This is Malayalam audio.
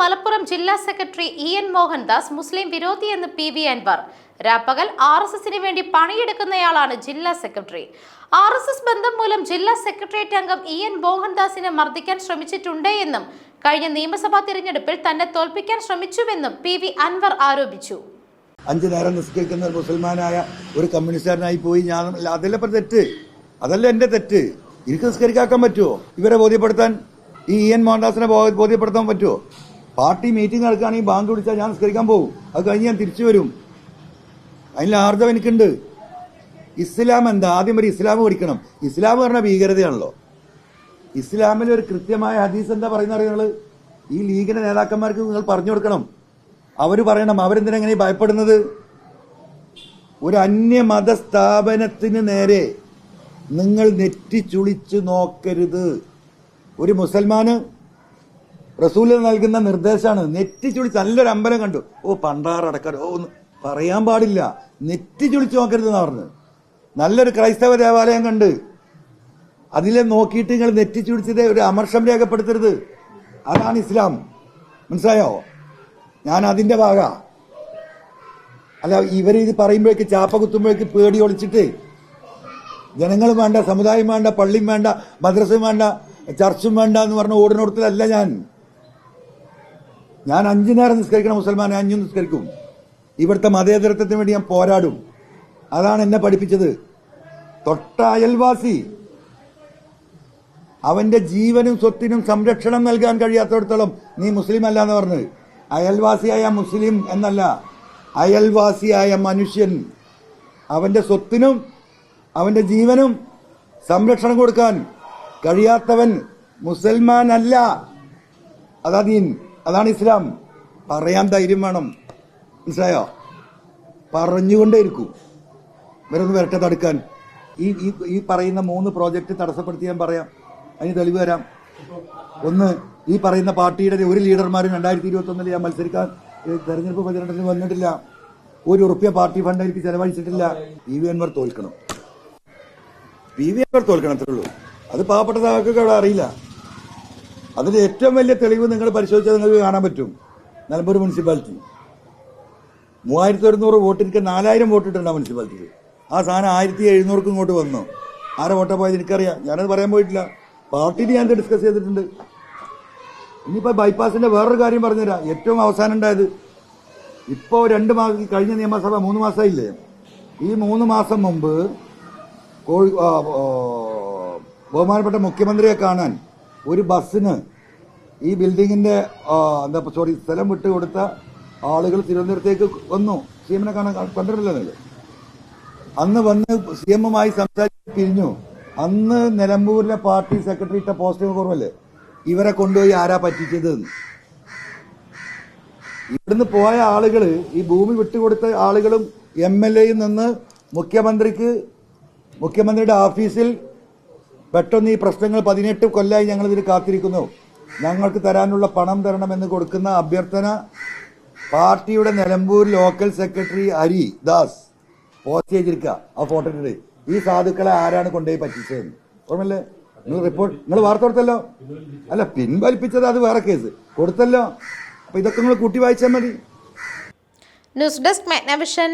മലപ്പുറം ജില്ലാ സെക്രട്ടറി ഇ എൻ മോഹൻദാസ് മുസ്ലിം വിരോധിയെന്ന് പി വി അൻവർ. രാപ്പകൽ ആർ എസ് എസിന് വേണ്ടി പണിയെടുക്കുന്നയാളാണ് ജില്ലാ സെക്രട്ടറി. ആർ എസ് എസ് ബന്ധം മൂലം ജില്ലാ സെക്രട്ടേറിയറ്റ് അംഗം ഇ എൻ മോഹൻദാസിനെ മർദ്ദിക്കാൻ ശ്രമിച്ചിട്ടുണ്ട് എന്നും കഴിഞ്ഞ നിയമസഭാ തിരഞ്ഞെടുപ്പിൽ തന്നെ തോൽപ്പിക്കാൻ ശ്രമിച്ചുവെന്നും പി വി അൻവർ ആരോപിച്ചു. അഞ്ചു നേരം നിസ്കരിക്കുന്ന ഒരു മുസൽമാനായ ഒരു കമ്മ്യൂണിസ്റ്റുകാരനായി പോയി ഞാൻ അതല്ല ഇപ്പം തെറ്റ്. അതല്ല എന്റെ തെറ്റ്. എനിക്ക് നിസ്കരിക്കാക്കാൻ പറ്റുമോ ഇവരെ ബോധ്യപ്പെടുത്താൻ ഈ ഇ എൻ മോഹൻദാസിനെ ബോധ്യപ്പെടുത്താൻ പറ്റുമോ പാർട്ടി മീറ്റിംഗ് നടക്കുകയാണെങ്കിൽ ബാങ്ക് വിളിച്ചാൽ ഞാൻ നിസ്കരിക്കാൻ പോകും. അത് കഴിഞ്ഞ് ഞാൻ തിരിച്ചു വരും. അതിൽ ആർജവം എനിക്കുണ്ട്. ഇസ്ലാം എന്താ? ആദ്യം ഒരു ഇസ്ലാം പഠിക്കണം. ഇസ്ലാം പറഞ്ഞ ഭീകരതയാണല്ലോ. ഇസ്ലാമിൽ ഒരു കൃത്യമായ ഹദീസ് എന്താ പറയുന്ന അറിയുന്നത് ഈ ലീഗിന്റെ നേതാക്കന്മാർക്ക് നിങ്ങൾ പറഞ്ഞു കൊടുക്കണം. അവർ പറയണം അവരെന്തിനാ എങ്ങനെ ഭയപ്പെടുന്നത്? ഒരു അന്യമത സ്ഥാപനത്തിന് നേരെ നിങ്ങൾ നെറ്റിച്ചുളിച്ച് നോക്കരുത്. ഒരു മുസൽമാന് റസൂൽ നൽകുന്ന നിർദ്ദേശമാണ്. നെറ്റിച്ചുളിച്ച് നല്ലൊരു അമ്പലം കണ്ടു. ഓ പണ്ടാറടക്കം ഓ ഒന്ന് പറയാൻ പാടില്ല. നെറ്റിച്ചുളിച്ച് നോക്കരുത് എന്നാ പറഞ്ഞത്. നല്ലൊരു ക്രൈസ്തവ ദേവാലയം കണ്ട്. അതിലെ നോക്കിയിട്ട് നിങ്ങൾ നെറ്റി നെറ്റിച്ചുളിച്ചത് ഒരു അമർഷം രേഖപ്പെടുത്തരുത്. അതാണ് ഇസ്ലാം. മനസ്സിലായോ? ഞാൻ അതിന്റെ ഭാഗ. അല്ല ഇവർ ഇത് പറയുമ്പോഴേക്ക് ചാപ്പ കുത്തുമ്പോഴേക്ക് പേടി ഒളിച്ചിട്ട് ജനങ്ങളും വേണ്ട സമുദായം വേണ്ട പള്ളിയും വേണ്ട മദ്രസയും വേണ്ട ചർച്ചും വേണ്ട എന്ന് പറഞ്ഞ ഓടിനോടത്തിലല്ല ഞാൻ. ഞാൻ അഞ്ചു നേരം നിസ്കരിക്കണ മുസൽമാനെ അഞ്ചും നിസ്കരിക്കും. ഇവിടുത്തെ മതേതരത്വത്തിന് വേണ്ടി ഞാൻ പോരാടും. അതാണ് എന്നെ പഠിപ്പിച്ചത്. തൊട്ട അയൽവാസി അവന്റെ ജീവനും സ്വത്തിനും സംരക്ഷണം നൽകാൻ കഴിയാത്തടത്തോളം നീ മുസ്ലിം അല്ല എന്ന് പറഞ്ഞത്. അയൽവാസിയായ മുസ്ലിം എന്നല്ല. അയൽവാസിയായ മനുഷ്യൻ. അവന്റെ സ്വത്തിനും അവന്റെ ജീവനും സംരക്ഷണം കൊടുക്കാൻ കഴിയാത്തവൻ മുസൽമാൻ അല്ല അതാ ദീൻ. അതാണ് ഇസ്ലാം. പറയാൻ ധൈര്യം വേണം. മനസ്സിലായോ? പറഞ്ഞുകൊണ്ടേ ഇരിക്കൂ ഇവരൊന്ന് വരട്ടെ തടുക്കാൻ. ഈ ഈ പറയുന്ന മൂന്ന് പ്രോജക്റ്റ് തടസ്സപ്പെടുത്തി ഞാൻ പറയാം. അതിന് തെളിവ് തരാം. ഒന്ന് ഈ പറയുന്ന പാർട്ടിയുടെ ഒരു ലീഡർമാരും രണ്ടായിരത്തി ഇരുപത്തി ഒന്നിൽ ഞാൻ മത്സരിക്കാൻ തെരഞ്ഞെടുപ്പ് പ്രചരണത്തിന് വന്നിട്ടില്ല. ഒരു ഉറുപ്പ്യ പാർട്ടി ഫണ്ട് എനിക്ക് ചെലവഴിച്ചിട്ടില്ല. പി വി അൻവർ തോൽക്കണം. പി വി അൻവർ തോൽക്കണം അത്രേ ഉള്ളൂ. അത് പാവപ്പെട്ട അവിടെ അറിയില്ല. അതിന് ഏറ്റവും വലിയ തെളിവ് നിങ്ങൾ പരിശോധിച്ചാൽ നിങ്ങൾക്ക് കാണാൻ പറ്റും. നിലമ്പൂർ മുനിസിപ്പാലിറ്റി. മൂവായിരത്തി ഒരുന്നൂറ് വോട്ട് എനിക്ക് നാലായിരം വോട്ട് ഇട്ടുണ്ട് ആ മുനിസിപ്പാലിറ്റിയിൽ. ആ സാധനം ആയിരത്തി എഴുന്നൂർക്ക് ഇങ്ങോട്ട് വന്നു. ആരെ വോട്ടാ പോയത് എനിക്കറിയാം. ഞാനത് പറയാൻ പോയിട്ടില്ല. പാർട്ടിയിൽ ഞാനത് ഡിസ്കസ് ചെയ്തിട്ടുണ്ട്. ഇനിയിപ്പോൾ ബൈപ്പാസിന്റെ വേറൊരു കാര്യം പറഞ്ഞുതരാം. ഏറ്റവും അവസാനം ഉണ്ടായത് ഇപ്പോൾ രണ്ട് മാസം കഴിഞ്ഞ നിയമസഭ മൂന്ന് മാസമായില്ലേ? ഈ മൂന്ന് മാസം മുമ്പ് കോഴി ബഹുമാനപ്പെട്ട മുഖ്യമന്ത്രിയെ കാണാൻ ഒരു ബസ്സിന് ഈ ബിൽഡിങ്ങിന്റെ എന്താ സോറി സ്ഥലം വിട്ടുകൊടുത്ത ആളുകൾ തിരുവനന്തപുരത്തേക്ക് വന്നു. സി എമ്മിനെ കാണാൻ കണ്ടിട്ടില്ല നിങ്ങൾ? അന്ന് വന്ന് സി എമ്മുമായി സംസാരിച്ച് പിരിഞ്ഞു. അന്ന് നിലമ്പൂരിലെ പാർട്ടി സെക്രട്ടറി ഇട്ട പോസ്റ്റിംഗ് കുറവല്ലേ ഇവരെ കൊണ്ടുപോയി ആരാ പറ്റിച്ചത്. ഇവിടുന്ന് പോയ ആളുകൾ ഈ ഭൂമി വിട്ടുകൊടുത്ത ആളുകളും എം എൽ എയിൽ നിന്ന് മുഖ്യമന്ത്രിക്ക് മുഖ്യമന്ത്രിയുടെ ഓഫീസിൽ പെട്ടെന്ന് ഈ പ്രശ്നങ്ങൾ പതിനെട്ട് കൊല്ലമായി ഞങ്ങൾ ഇതിന് കാത്തിരിക്കുന്നു. ഞങ്ങൾക്ക് തരാനുള്ള പണം തരണമെന്ന് കൊടുക്കുന്ന അഭ്യർത്ഥന പാർട്ടിയുടെ Nilambur local secretary Haridas post ചെയ്തിരിക്കുക. ആ ഫോട്ടോ ഇട്ടിട്ട്. ഈ സാധുക്കളെ ആരാണ് കൊണ്ടുപോയി പറ്റിച്ചതെന്ന്. ഓർമ്മല്ലേ നിങ്ങൾ റിപ്പോർട്ട് നിങ്ങൾ വാർത്ത കൊടുത്തല്ലോ? അല്ല പിൻവലിപ്പിച്ചത് അത് വേറെ കേസ് കൊടുത്തല്ലോ? അപ്പൊ ഇതൊക്കെ നിങ്ങൾ കൂട്ടി വായിച്ചാൽ മതി. News desk Magnavision